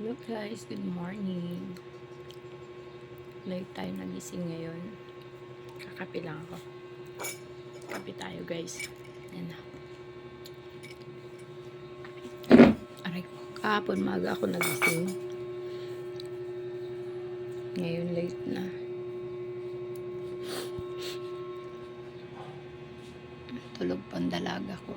Hello guys, good morning. Late tayo nagising ngayon. Kakape lang ako. Kape tayo guys. Yan na. Aray ko. Kahapon maga ako nagising. Ngayon late na. Tulog pang dalaga ko.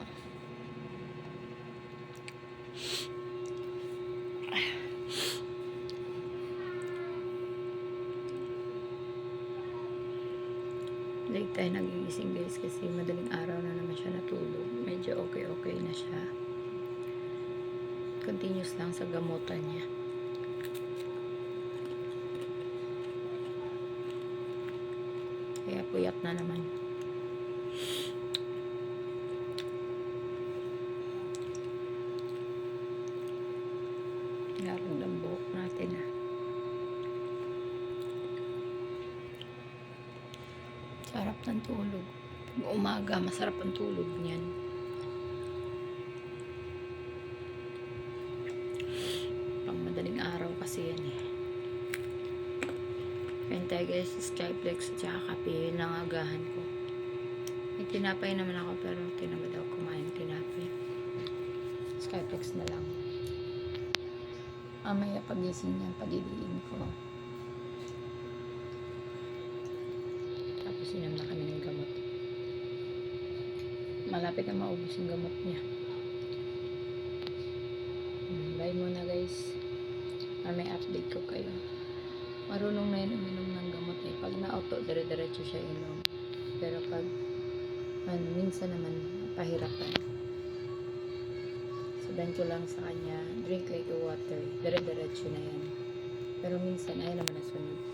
Late tayo nagigising guys kasi madaling araw na naman siya natulog. Medyo okay-okay na siya. Continuous lang sa gamutan niya. Kaya puyat na naman. Larong Sarap ng tulog. Pag umaga, masarap ang tulog niyan. Pang madaling araw kasi yan eh. Guys, Skyflex at saka kape ng agahan ko. May tinapay naman ako pero tinamad ako kumain tinapay. Skyflex na lang. Mamaya pagising niya, pagiliin ko. Tapos inom na kami ng gamot. Malapit na maubos yung gamot niya. Hmm, Bye muna guys. Mamaya update ko kayo. Marunong na yun uminom ng gamot eh. Pag na-auto, dire-diretso siya inom. Pero pag, ano, minsan naman, pahirapan. Sabihan ko lang sa kanya, drink like water. Dire-diretso na yan. Pero minsan, ayaw naman nasunod.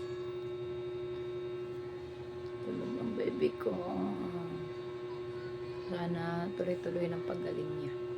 Baby ko. Sana tuloy-tuloy ng paggaling niya.